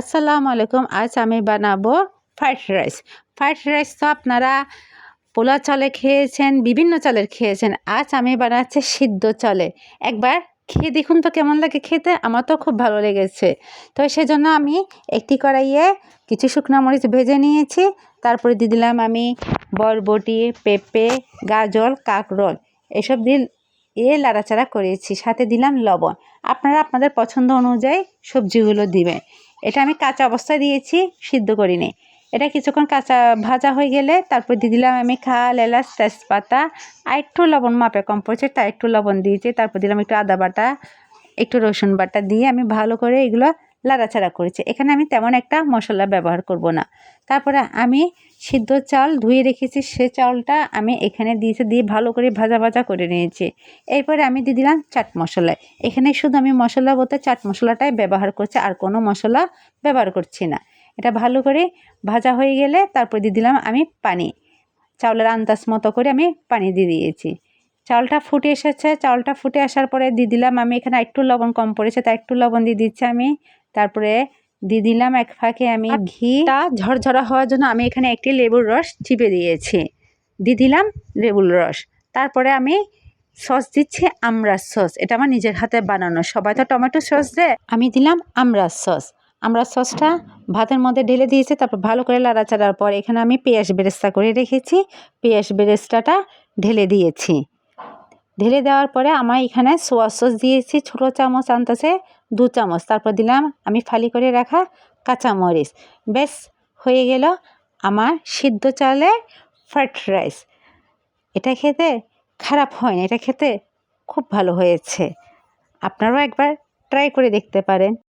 আসসালামু আলাইকুম আজ আমি বানাবো ফ্রাইড রাইস ফ্রাইড রাইস তো আপনারা পোলা চালে খেয়েছেন, বিভিন্ন চালের খেয়েছেন, আজ আমি বানাচ্ছি সিদ্ধ চলে। একবার খেয়ে দেখুন তো কেমন লাগে খেতে, আমার তো খুব ভালো লেগেছে। তো সেজন্য আমি একটি কড়াইয়ে কিছু শুকনো মরিচ ভেজে নিয়েছি, তারপরে দিয়ে দিলাম আমি বরবটি, পেঁপে, গাজর, কাঁকরোল, এসব দিয়ে এ লাড়াচাড়া করেছি। সাথে দিলাম লবণ। আপনারা আপনাদের পছন্দ অনুযায়ী সবজিগুলো দিবেন। এটা আমি কাঁচা অবস্থায় দিয়েছি, সিদ্ধ করিনি। এটা কিছুক্ষণ কাঁচা ভাজা হয়ে গেলে তারপর দিয়ে দিলাম আমি খাল, এলাচ, তেজপাতা, আর একটু লবণ মাপে কম পড়ছে তার একটু লবণ দিয়েছি। তারপর দিলাম একটু আদা বাটা, একটু রসুন বাটা দিয়ে আমি ভালো করে এগুলো লাড়াচাড়া করেছি। এখানে আমি তেমন একটা মশলা ব্যবহার করব না। তারপরে আমি সিদ্ধ চাল ধুয়ে রেখেছি। সে চালটা আমি এখানে দিয়েছি, দিয়ে ভালো করে ভাজা ভাজা করে নিয়েছি। এরপরে আমি দিয়ে দিলাম চাট মশলা। এখানে শুধু আমি মশলা বলতে চাট মশলাটাই ব্যবহার করছি, আর কোনো মশলা ব্যবহার করছি না। এটা ভালো করে ভাজা হয়ে গেলে তারপর দিয়ে দিলাম আমি পানি। চাউলের আন্দাজ মতো করে আমি পানি দিয়ে দিয়েছি। চাউলটা ফুটে এসেছে। চাউলটা ফুটে আসার পরে দিয়ে দিলাম আমি এখানে একটু লবণ কম পড়েছে, তাই একটু লবণ দিয়ে দিচ্ছি আমি তারপরে দিয়ে দিলাম এক ফাঁকে আমি ঘিটা ঝরঝরা হওয়ার জন্য আমি এখানে একটি লেবুর রস চিপে দিয়েছি। দিয়ে দিলাম লেবুর রস। তারপরে আমি সস দিচ্ছি আমরার সস। এটা আমার নিজের হাতে বানানো। সবাই তো টমেটো সস দেয় আমি দিলাম আমরার সস। আমরা সসটা ভাতের মধ্যে ঢেলে দিয়েছি তারপর ভালো করে লাড়াচাড়ার পর এখানে আমি পেঁয়াজ বেরেস্তা করে রেখেছি। পেঁয়াজ বেরেস্তাটা ঢেলে দিয়েছি। ঢেলে দেওয়ার পরে আমার এখানে সোয়া সস দিয়েছি, ছোটো চামচ আনতেছে, দু চামচ। তারপর দিলাম আমি ফালি করে রাখা কাঁচামরিচ। বেশ, হয়ে গেল আমার সিদ্ধ চালে ফ্রাইড রাইস। এটা খেতে খারাপ হয়নি, এটা খেতে খুব ভালো হয়েছে। আপনারাও একবার ট্রাই করে দেখতে পারেন।